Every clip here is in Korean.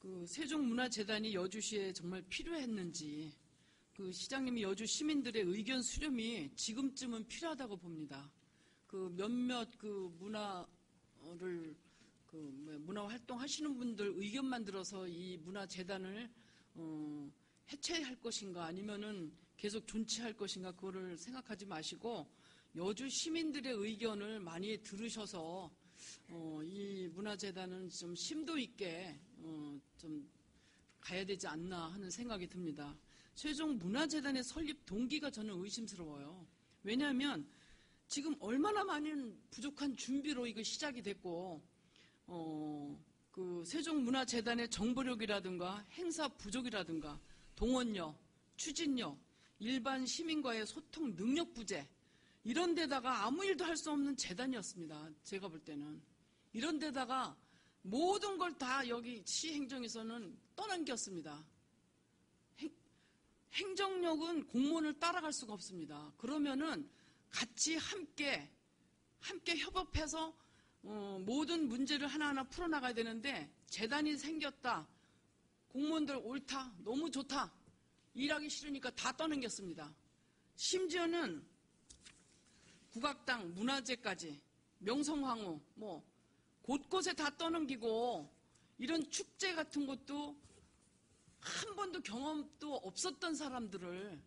그 세종문화재단이 여주시에 정말 필요했는지 그 시장님이 여주 시민들의 의견 수렴이 지금쯤은 필요하다고 봅니다. 그 몇몇 그 문화를 그 문화 활동하시는 분들 의견만 들어서 이 문화재단을 어, 해체할 것인가 아니면은 계속 존치할 것인가 그거를 생각하지 마시고 여주 시민들의 의견을 많이 들으셔서 어, 이 문화재단은 좀 심도 있게 어, 좀 가야 되지 않나 하는 생각이 듭니다. 최종 문화재단의 설립 동기가 저는 의심스러워요. 왜냐하면 지금 얼마나 많은 부족한 준비로 이거 시작이 됐고, 어, 그 세종문화재단의 정보력이라든가 행사 부족이라든가 동원력, 추진력, 일반 시민과의 소통 능력 부재, 이런 데다가 아무 일도 할 수 없는 재단이었습니다. 제가 볼 때는. 이런 데다가 모든 걸 다 여기 시행정에서는 떠넘겼습니다. 행, 행정력은 공무원을 따라갈 수가 없습니다. 그러면은 같이 함께, 함께 협업해서 어, 모든 문제를 하나하나 풀어나가야 되는데 재단이 생겼다. 공무원들 옳다. 너무 좋다. 일하기 싫으니까 다 떠넘겼습니다. 심지어는 국악당, 문화재까지, 명성황후, 뭐, 곳곳에 다 떠넘기고, 이런 축제 같은 것도 한 번도 경험도 없었던 사람들을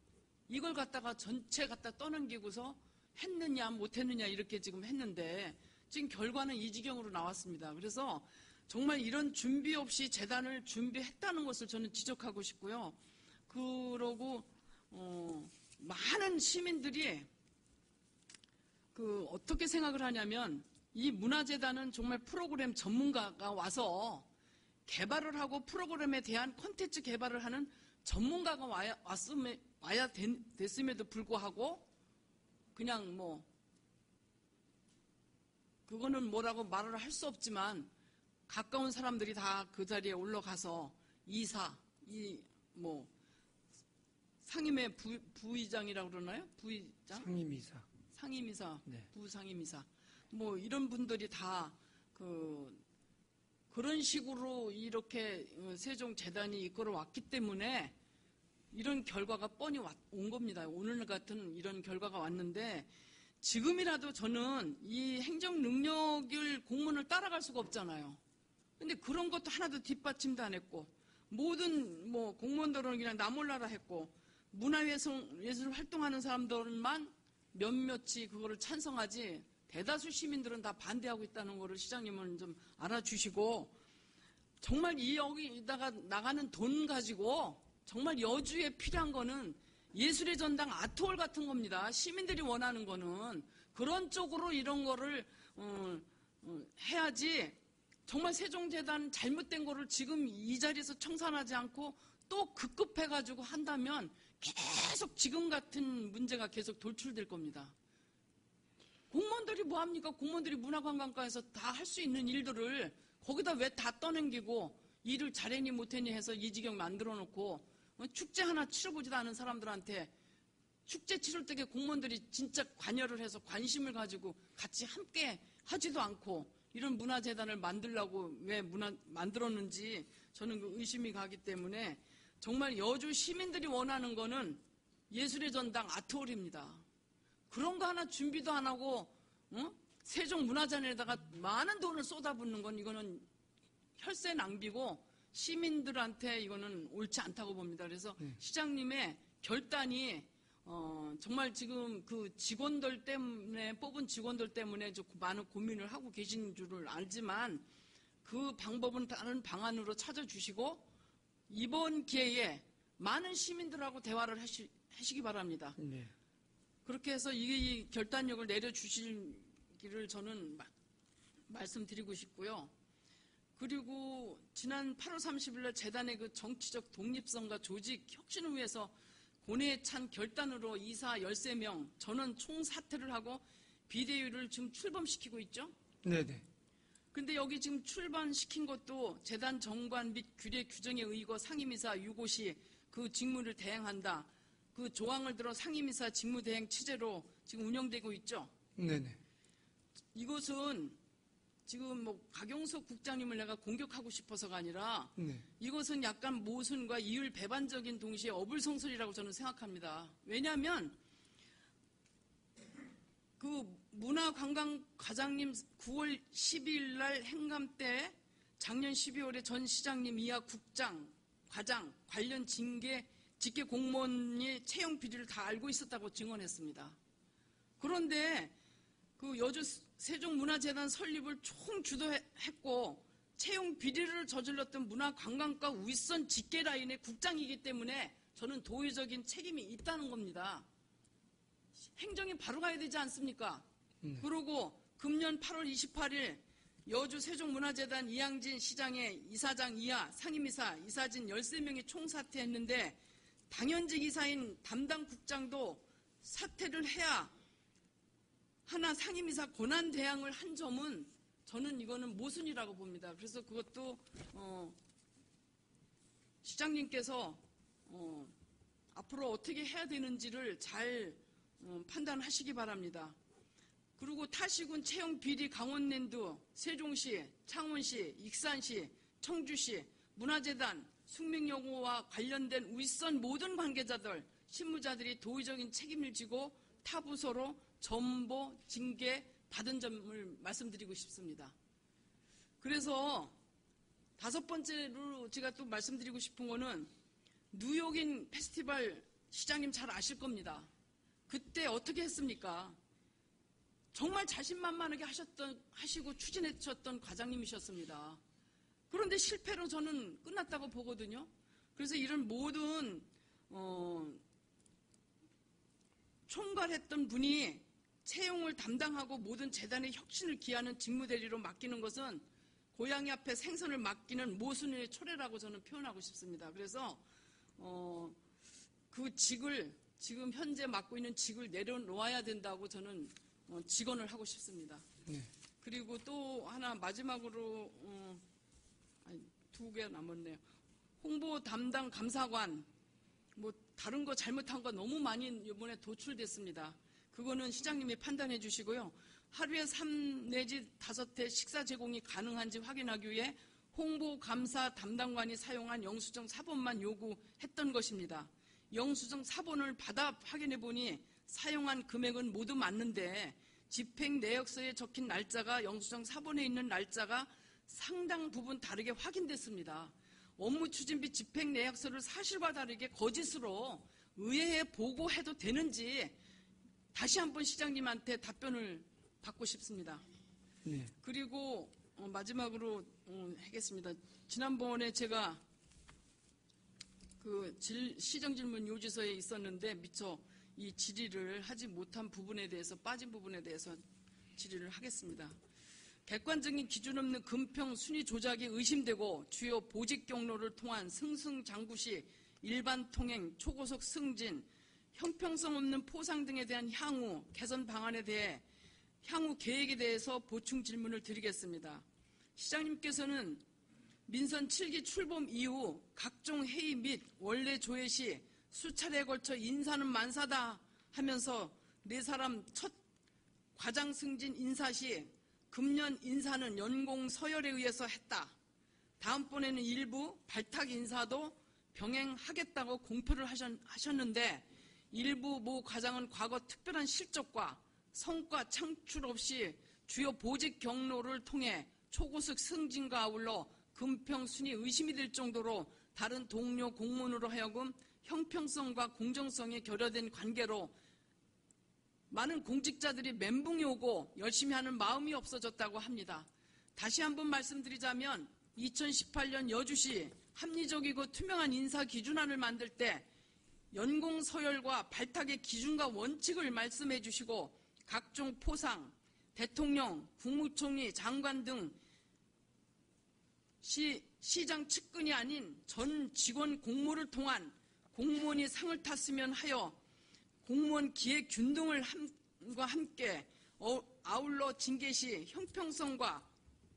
이걸 갖다가 전체 갖다 떠넘기고서 했느냐, 못했느냐, 이렇게 지금 했는데, 지금 결과는 이 지경으로 나왔습니다. 그래서 정말 이런 준비 없이 재단을 준비했다는 것을 저는 지적하고 싶고요. 그러고, 어, 많은 시민들이 그 어떻게 생각을 하냐면 이 문화재단은 정말 프로그램 전문가가 와서 개발을 하고 프로그램에 대한 콘텐츠 개발을 하는 전문가가 와야, 왔음에, 와야 됐음에도 불구하고 그냥 뭐 그거는 뭐라고 말을 할 수 없지만 가까운 사람들이 다 그 자리에 올라가서 이사, 이 뭐 상임의 부, 부의장이라고 그러나요? 부의장? 상임이사. 상임이사, 네. 부상임이사, 뭐 이런 분들이 다 그 그런 식으로 이렇게 어, 세종 재단이 이끌어 왔기 때문에 이런 결과가 뻔히 왔- 온 겁니다. 오늘 같은 이런 결과가 왔는데 지금이라도 저는 이 행정 능력을 공문을 따라갈 수가 없잖아요. 근데 그런 것도 하나도 뒷받침도 안 했고 모든 뭐 공무원들은 그냥 나 몰라라 했고 문화예술 예술 활동하는 사람들만 몇몇이 그거를 찬성하지 대다수 시민들은 다 반대하고 있다는 거를 시장님은 좀 알아주시고 정말 이 여기다가 나가는 돈 가지고 정말 여주에 필요한 거는 예술의 전당 아트홀 같은 겁니다. 시민들이 원하는 거는 그런 쪽으로 이런 거를 어, 어, 해야지 정말 세종재단 잘못된 거를 지금 이 자리에서 청산하지 않고 또 급급해가지고 한다면 계속 지금 같은 문제가 계속 돌출될 겁니다. 공무원들이 뭐합니까? 공무원들이 문화관광과에서 다 할 수 있는 일들을 거기다 왜 다 떠넘기고 일을 잘했니 못했니 해서 이 지경 만들어 놓고 어, 축제 하나 치러보지도 않은 사람들한테 축제 치를 때에 공무원들이 진짜 관여를 해서 관심을 가지고 같이 함께 하지도 않고 이런 문화재단을 만들라고 왜 문화 만들었는지 저는 그 의심이 가기 때문에 정말 여주 시민들이 원하는 거는 예술의 전당 아트홀입니다. 그런 거 하나 준비도 안 하고 어? 세종문화재단에다가 많은 돈을 쏟아붓는 건 이거는 혈세 낭비고 시민들한테 이거는 옳지 않다고 봅니다. 그래서 시장님의 결단이 어, 정말 지금 그 직원들 때문에 뽑은 직원들 때문에 좀 많은 고민을 하고 계신 줄을 알지만 그 방법은 다른 방안으로 찾아주시고 이번 기회에 많은 시민들하고 대화를 하시, 하시기 바랍니다. 네. 그렇게 해서 이, 이 결단력을 내려주시기를 저는 마- 말씀드리고 싶고요. 그리고 지난 8월 30일 날 재단의 그 정치적 독립성과 조직 혁신을 위해서 고뇌에 찬 결단으로 이사 13명 전원 총사퇴를 하고 비대위를 지금 출범시키고 있죠. 네네. 근데 여기 지금 출범시킨 것도 재단 정관 및 규례 규정에 의거 상임이사 유고시 그 직무를 대행한다. 그 조항을 들어 상임이사 직무 대행 취재로 지금 운영되고 있죠. 네네. 이것은 지금 뭐 박용석 국장님을 내가 공격하고 싶어서가 아니라 네. 이것은 약간 모순과 이율 배반적인 동시에 어불성설이라고 저는 생각합니다. 왜냐하면 그 문화관광과장님 9월 12일 날 행감 때 작년 12월에 전 시장님 이하 국장, 과장, 관련 징계, 직계 공무원이 채용 비리를 다 알고 있었다고 증언했습니다. 그런데 그 여주 세종문화재단 설립을 총 주도했고 채용 비리를 저질렀던 문화관광과 윗선 직계 라인의 국장이기 때문에 저는 도의적인 책임이 있다는 겁니다. 행정이 바로 가야 되지 않습니까? 네. 그리고 금년 8월 28일 여주 세종문화재단 이양진 시장의 이사장 이하 상임이사 이사진 13명이 총사퇴했는데 당연직 이사인 담당 국장도 사퇴를 해야 하나 상임이사 권한 대항을 한 점은 저는 이거는 모순이라고 봅니다. 그래서 그것도 어, 시장님께서 어, 앞으로 어떻게 해야 되는지를 잘 어, 판단하시기 바랍니다. 그리고 타시군 채용 비리 강원랜드, 세종시, 창원시, 익산시, 청주시, 문화재단, 숙명여고와 관련된 윗선 모든 관계자들, 실무자들이 도의적인 책임을 지고 타 부서로 전보, 징계 받은 점을 말씀드리고 싶습니다. 그래서 다섯 번째로 제가 또 말씀드리고 싶은 거는 뉴욕인 페스티벌 시장님 잘 아실 겁니다. 그때 어떻게 했습니까? 정말 자신만만하게 하셨던, 하시고 추진하셨던 과장님이셨습니다. 그런데 실패로 저는 끝났다고 보거든요. 그래서 이런 모든, 어, 총괄했던 분이 채용을 담당하고 모든 재단의 혁신을 기하는 직무대리로 맡기는 것은 고양이 앞에 생선을 맡기는 모순의 초래라고 저는 표현하고 싶습니다. 그래서 어, 그 직을 지금 현재 맡고 있는 직을 내려놓아야 된다고 저는 어, 직언을 하고 싶습니다. 네. 그리고 또 하나 마지막으로 어, 두 개 남았네요. 홍보 담당 감사관 뭐 다른 거 잘못한 거 너무 많이 이번에 도출됐습니다. 그거는 시장님이 판단해 주시고요. 하루에 3 내지 5회 식사 제공이 가능한지 확인하기 위해 홍보 감사 담당관이 사용한 영수증 사본만 요구했던 것입니다. 영수증 사본을 받아 확인해 보니 사용한 금액은 모두 맞는데 집행 내역서에 적힌 날짜가 영수증 사본에 있는 날짜가 상당 부분 다르게 확인됐습니다. 업무 추진비 집행 내역서를 사실과 다르게 거짓으로 의회에 보고해도 되는지 다시 한번 시장님한테 답변을 받고 싶습니다. 네. 그리고 어, 마지막으로 어, 하겠습니다. 지난번에 제가 그 질- 시정질문 요지서에 있었는데 미처 이 질의를 하지 못한 부분에 대해서 빠진 부분에 대해서 질의를 하겠습니다. 객관적인 기준 없는 금평 순위 조작이 의심되고 주요 보직 경로를 통한 승승장구 시 일반 통행, 초고속 승진, 형평성 없는 포상 등에 대한 향후 개선 방안에 대해 향후 계획에 대해서 보충 질문을 드리겠습니다. 시장님께서는 민선 7기 출범 이후 각종 회의 및 원래 조회 시 수차례에 걸쳐 인사는 만사다 하면서 네 사람 첫 과장 승진 인사 시 금년 인사는 연공 서열에 의해서 했다. 다음번에는 일부 발탁 인사도 병행하겠다고 공표를 하셨, 하셨는데 일부 모 과장은 과거 특별한 실적과 성과 창출 없이 주요 보직 경로를 통해 초고속 승진과 아울러 금평 순위 의심이 될 정도로 다른 동료 공무원으로 하여금 형평성과 공정성이 결여된 관계로 많은 공직자들이 멘붕이 오고 열심히 하는 마음이 없어졌다고 합니다. 다시 한번 말씀드리자면 2018년 여주시 합리적이고 투명한 인사 기준안을 만들 때 연공 서열과 발탁의 기준과 원칙을 말씀해 주시고 각종 포상, 대통령, 국무총리, 장관 등 시, 시장 측근이 아닌 전 직원 공모를 통한 공무원이 상을 탔으면 하여 공무원 기획 균등을 함과 함께 어, 아울러 징계 시 형평성과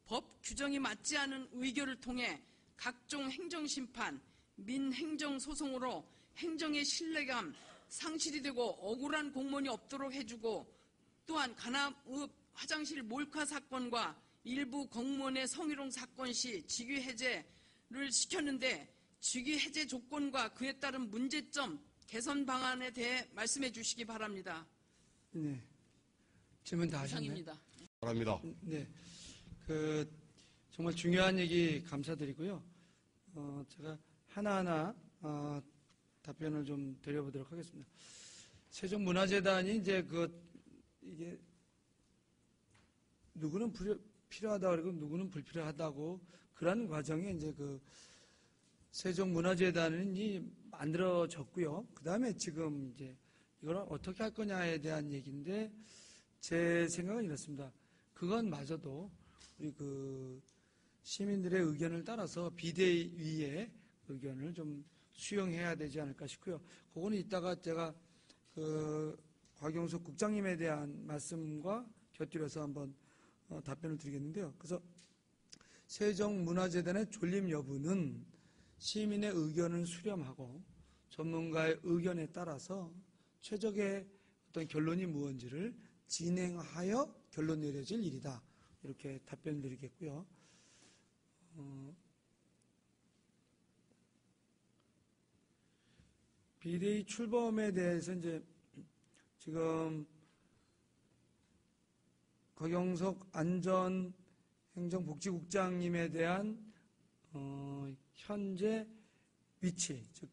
법 규정이 맞지 않은 의결을 통해 각종 행정심판, 민행정소송으로 행정의 신뢰감 상실이 되고 억울한 공무원이 없도록 해주고 또한 간암읍 화장실 몰카 사건과 일부 공무원의 성희롱 사건 시 직위 해제를 시켰는데 직위 해제 조건과 그에 따른 문제점, 개선 방안에 대해 말씀해 주시기 바랍니다. 네. 질문 다? 이상입니다. 바랍니다. 네. 그 정말 중요한 얘기 감사드리고요. 어, 제가 하나하나 어, 답변을 좀 드려보도록 하겠습니다. 세종문화재단이 이제 그 이게 누구는 불- 필요하다 그러고 누구는 불필요하다고 그런 과정에 이제 그 세종문화재단이 만들어졌고요. 그 다음에 지금 이제 이걸 어떻게 할 거냐에 대한 얘기인데 제 생각은 이렇습니다. 그건 마저도 우리 그 시민들의 의견을 따라서 비대위의 의견을 좀 수용해야 되지 않을까 싶고요. 그거는 이따가 제가 그 곽영석 국장님에 대한 말씀과 곁들여서 한번 어, 답변을 드리겠는데요. 그래서 세종문화재단의 존립 여부는 시민의 의견을 수렴하고 전문가의 의견에 따라서 최적의 어떤 결론이 무언지를 진행하여 결론 내려질 일이다. 이렇게 답변 드리겠고요. 어, 비대위 출범에 대해서 이제 지금 곽영석 안전행정복지국장님에 대한 어, 현재 위치, 즉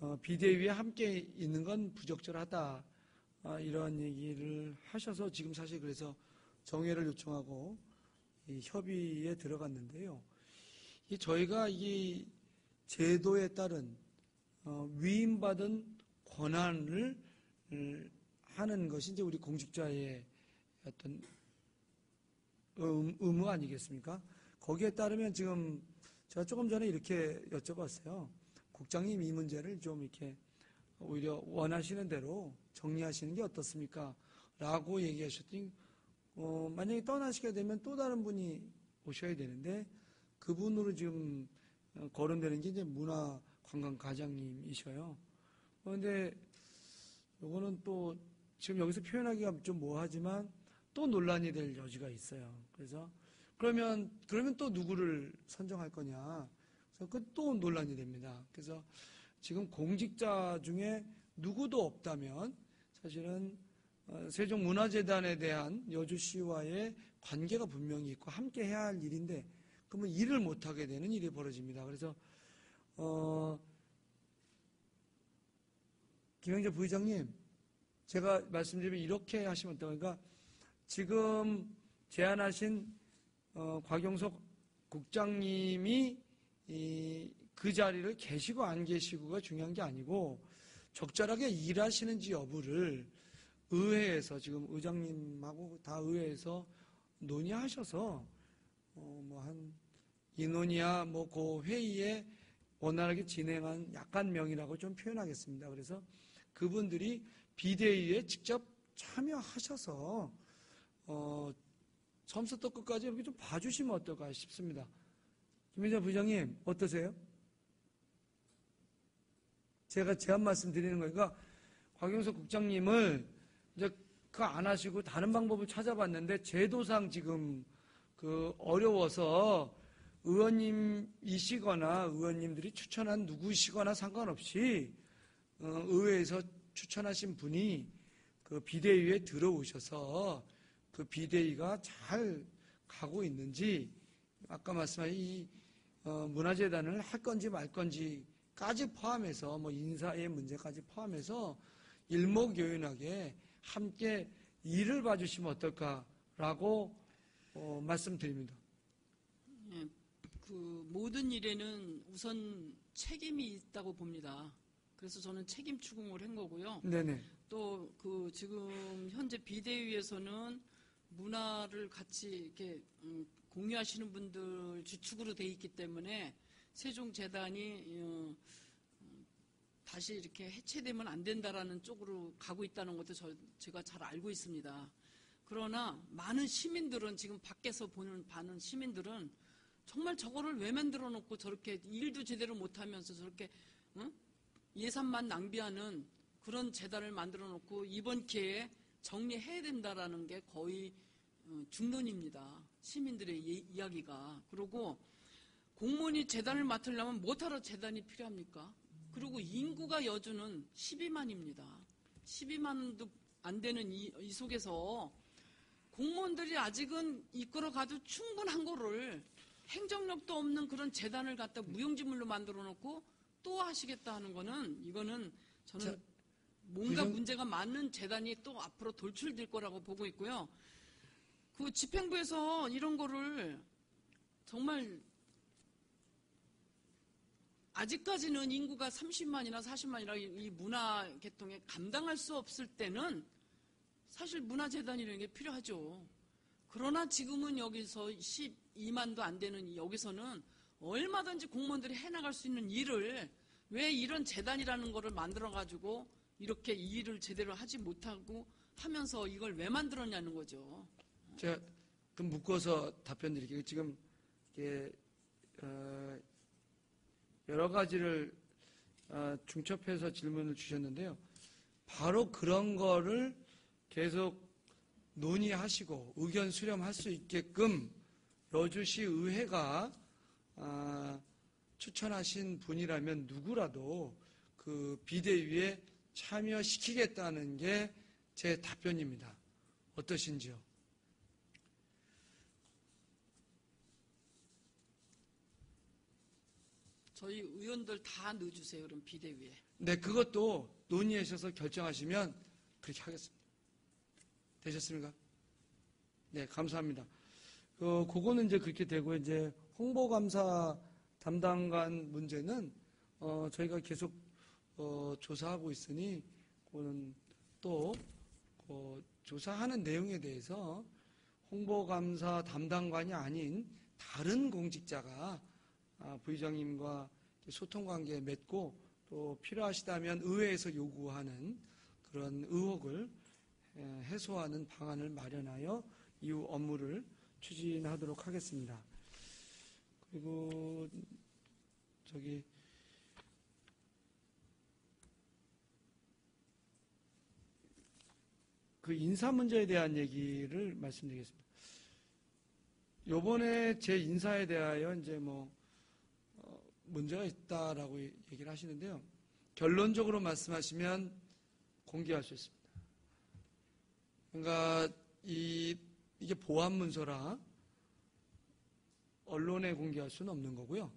어, 비대위에 함께 있는 건 부적절하다. 아, 이런 얘기를 하셔서 지금 사실 그래서 정회를 요청하고 이 협의에 들어갔는데요. 이 저희가 이 제도에 따른 어, 위임받은 권한을 을 하는 것이 이제 우리 공직자의 어떤 음, 의무 아니겠습니까? 거기에 따르면 지금 제가 조금 전에 이렇게 여쭤봤어요. 국장님 이 문제를 좀 이렇게 오히려 원하시는 대로 정리하시는 게 어떻습니까? 라고 얘기하셨더니 어, 만약에 떠나시게 되면 또 다른 분이 오셔야 되는데 그분으로 지금 어, 거론되는 게 이제 문화관광과장님이셔요. 그런데 요거는 또 지금 여기서 표현하기가 좀 뭐하지만 또 논란이 될 여지가 있어요. 그래서 그러면 그러면 또 누구를 선정할 거냐? 그래서 그또 논란이 됩니다. 그래서 지금 공직자 중에 누구도 없다면 사실은 어, 세종문화재단에 대한 여주시와의 관계가 분명히 있고 함께 해야 할 일인데 그러면 일을 못 하게 되는 일이 벌어집니다. 그래서 어, 김영재 부의장님 제가 말씀드리면 이렇게 하시면 어떨까 그러니까 지금 제안하신 어, 곽영석 국장님이 이, 그 자리를 계시고 안 계시고가 중요한 게 아니고 적절하게 일하시는지 여부를 의회에서 지금 의장님하고 다 의회에서 논의하셔서 어, 뭐한 인원이야 뭐 그 회의에 원활하게 진행한 약간 명이라고 좀 표현하겠습니다. 그래서 그분들이 비대위에 직접 참여하셔서 어, 처음부터 끝까지 이렇게 좀 봐주시면 어떨까 싶습니다. 김민자 부장님 어떠세요? 제가 제안 말씀 드리는 거니까 곽영석 국장님을 이제 그 안 하시고 다른 방법을 찾아봤는데 제도상 지금 그 어려워서 의원님이시거나 의원님들이 추천한 누구시거나 상관없이 어, 의회에서 추천하신 분이 그 비대위에 들어오셔서 그 비대위가 잘 가고 있는지 아까 말씀하신 이 어, 문화재단을 할 건지 말 건지까지 포함해서 뭐 인사의 문제까지 포함해서 일목요연하게 함께 일을 봐주시면 어떨까라고 어, 말씀드립니다. 예, 그 모든 일에는 우선 책임이 있다고 봅니다. 그래서 저는 책임 추궁을 한 거고요. 네네. 또 그 지금 현재 비대위에서는 문화를 같이 이렇게 음, 공유하시는 분들 주축으로 돼 있기 때문에 세종재단이 어, 음, 다시 이렇게 해체되면 안 된다라는 쪽으로 가고 있다는 것도 저, 제가 잘 알고 있습니다. 그러나 많은 시민들은 지금 밖에서 보는 많은 시민들은 정말 저거를 왜 만들어 놓고 저렇게 일도 제대로 못하면서 저렇게 응? 예산만 낭비하는 그런 재단을 만들어 놓고 이번 기회에 정리해야 된다라는 게 거의 어, 중론입니다. 시민들의 이- 이야기가. 그리고 공무원이 재단을 맡으려면 뭐하러 재단이 필요합니까? 그리고 인구가 여주는 12만입니다. 12만도 안 되는 이, 이 속에서 공무원들이 아직은 이끌어가도 충분한 거를 행정력도 없는 그런 재단을 갖다 무용지물로 만들어 놓고 또 하시겠다 하는 거는 이거는 저는 자, 뭔가 부정- 문제가 많은 재단이 또 앞으로 돌출될 거라고 보고 있고요. 그 집행부에서 이런 거를 정말 아직까지는 인구가 30만이나 40만이라 이 문화 계통에 감당할 수 없을 때는 사실 문화재단이라는 게 필요하죠. 그러나 지금은 여기서 12만도 안 되는 이 여기서는 얼마든지 공무원들이 해나갈 수 있는 일을 왜 이런 재단이라는 거를 만들어가지고 이렇게 이 일을 제대로 하지 못하고 하면서 이걸 왜 만들었냐는 거죠. 제가 그 묶어서 답변 드릴게요. 지금 이게 어, 여러 가지를 어, 중첩해서 질문을 주셨는데요. 바로 그런 거를 계속 논의하시고 의견 수렴할 수 있게끔 여주시 의회가 아, 추천하신 분이라면 누구라도 그 비대위에 참여시키겠다는 게 제 답변입니다. 어떠신지요? 저희 의원들 다 넣어주세요. 그럼 비대위에. 네, 그것도 논의하셔서 결정하시면 그렇게 하겠습니다. 되셨습니까? 네, 감사합니다. 그, 그거는 이제 그렇게 되고, 이제 홍보감사 담당관 문제는, 어, 저희가 계속, 어, 조사하고 있으니, 그거는 또, 그 조사하는 내용에 대해서 홍보감사 담당관이 아닌 다른 공직자가 아, 부의장님과 소통 관계 맺고 또 필요하시다면 의회에서 요구하는 그런 의혹을 에, 해소하는 방안을 마련하여 이후 업무를 추진하도록 하겠습니다. 그리고 저기 그 인사 문제에 대한 얘기를 말씀드리겠습니다. 요번에 제 인사에 대하여 이제 뭐 어, 문제가 있다라고 얘기를 하시는데요. 결론적으로 말씀하시면 공개할 수 있습니다. 그러니까 이 이게 보안 문서라 언론에 공개할 수는 없는 거고요.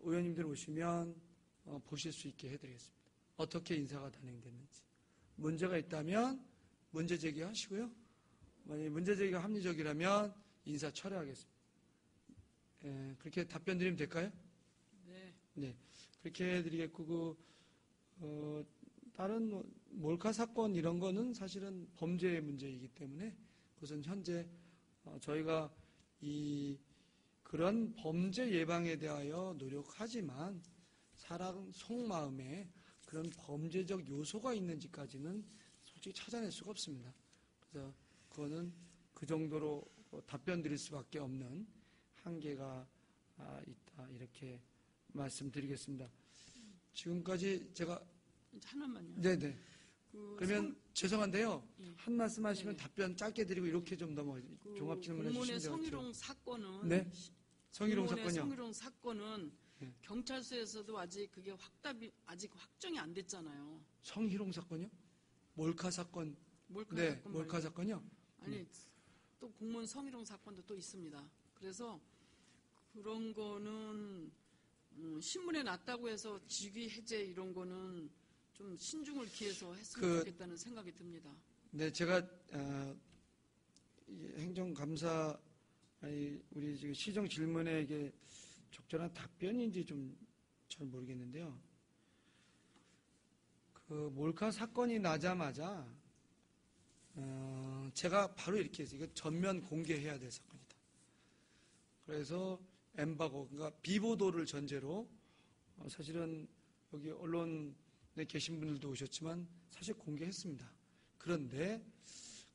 의원님들 오시면 어, 보실 수 있게 해드리겠습니다. 어떻게 인사가 단행됐는지 문제가 있다면 문제 제기하시고요. 만약 문제 제기가 합리적이라면 인사 철회하겠습니다. 예, 그렇게 답변 드리면 될까요? 네. 네, 그렇게 해드리겠고, 그, 어, 다른 뭐 몰카 사건 이런 거는 사실은 범죄의 문제이기 때문에 그것은 현재 어, 저희가 이 그런 범죄 예방에 대하여 노력하지만 사람 속마음에 그런 범죄적 요소가 있는지까지는 솔직히 찾아낼 수가 없습니다. 그래서 그거는 그 정도로 어, 답변 드릴 수밖에 없는 한계가 아, 있다 이렇게 말씀드리겠습니다. 지금까지 제가 하나만요. 네네 그 그러면 죄송한데요 예. 한 말씀 하시면 네. 답변 짧게 드리고 이렇게 좀 넘어 그 종합 질문해 주시면 돼요. 성희롱 사건은 네. 성희롱 사건요. 성희롱 사건은 네. 경찰서에서도 아직 그게 확답이 아직 확정이 안 됐잖아요. 성희롱 사건요? 몰카 사건. 몰카 네, 사건 몰카 말고. 사건요. 아니 또 공무원 성희롱 사건도 또 있습니다. 그래서 그런 거는 음, 신문에 났다고 해서 직위 해제 이런 거는 좀 신중을 기해서 했으면 그- 좋겠다는 생각이 듭니다. 네, 제가 어, 이 행정감사 아니 우리 지금 시정 질문에 이게 적절한 답변인지 좀 잘 모르겠는데요. 그 몰카 사건이 나자마자 어, 제가 바로 이렇게 해서 이거 전면 공개해야 될 사건이다. 그래서 엠바고 그러니까 비보도를 전제로 어, 사실은 여기 언론에 계신 분들도 오셨지만 사실 공개했습니다. 그런데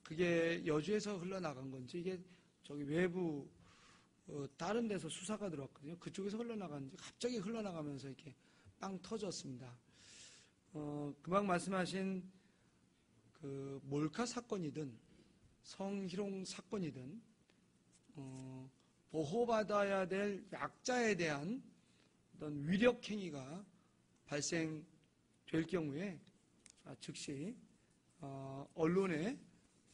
그게 여주에서 흘러나간 건지 이게 저기 외부 어, 다른 데서 수사가 들어왔거든요. 그쪽에서 흘러나갔는지 갑자기 흘러나가면서 이렇게 빵 터졌습니다. 어, 금방 말씀하신 그 몰카 사건이든 성희롱 사건이든 어, 보호받아야 될 약자에 대한 어떤 위력 행위가 발생될 경우에 아, 즉시 어, 언론의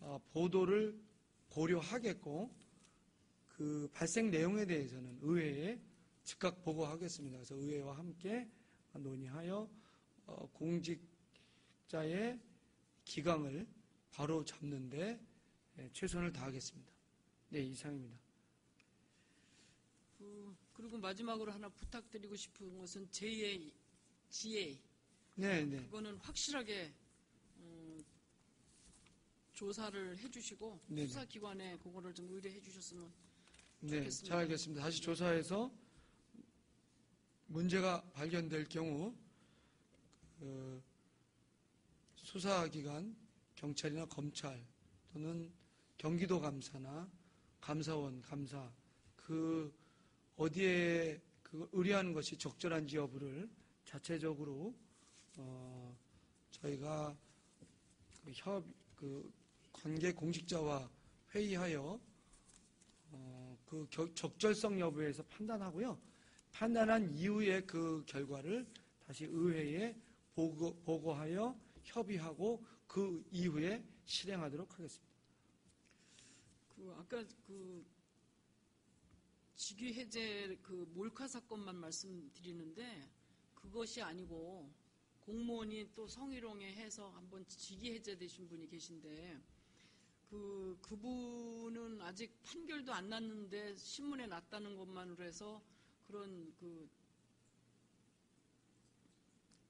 어, 보도를 고려하겠고 그 발생 내용에 대해서는 의회에 즉각 보고하겠습니다. 그래서 의회와 함께 논의하여 어, 공직자의 기강을 바로 잡는데 예, 최선을 다하겠습니다. 네, 이상입니다. 그, 그리고 마지막으로 하나 부탁드리고 싶은 것은 제2의 GA 네, 네. 그거는 확실하게 어, 조사를 해주시고 네네. 수사기관에 그거를 좀 의뢰해 주셨으면 네, 좋겠습니다. 잘 알겠습니다. 다시 조사해서 문제가 발견될 경우 그 수사기관, 경찰이나 검찰 또는 경기도 감사나 감사원, 감사 그 어디에 그 의뢰하는 것이 적절한지 여부를 자체적으로 어, 저희가 그 협, 그 관계 공직자와 회의하여 어, 그 겨- 적절성 여부에서 판단하고요. 판단한 이후에 그 결과를 다시 의회에 보고, 보고하여 협의하고 그 이후에 실행하도록 하겠습니다. 그 아까 그 직위 해제 그 몰카 사건만 말씀드리는데 그것이 아니고 공무원이 또 성희롱에 해서 한번 직위 해제되신 분이 계신데 그 그분은 아직 판결도 안 났는데 신문에 났다는 것만으로 해서 그런 그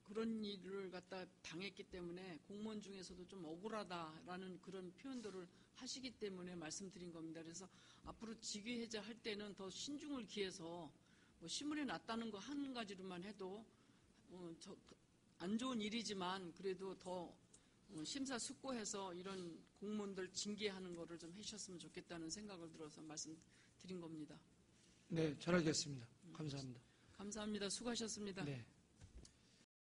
그런 일을 갖다 당했기 때문에 공무원 중에서도 좀 억울하다라는 그런 표현들을 하시기 때문에 말씀드린 겁니다. 그래서 앞으로 직위 해제할 때는 더 신중을 기해서 뭐 신문에 났다는 거 한 가지로만 해도 어, 저, 안 좋은 일이지만 그래도 더 어, 심사숙고해서 이런 공무원들 징계하는 거를 좀 하셨으면 좋겠다는 생각을 들어서 말씀드린 겁니다. 네, 잘 알겠습니다. 감사합니다. 감사합니다. 수고하셨습니다. 네.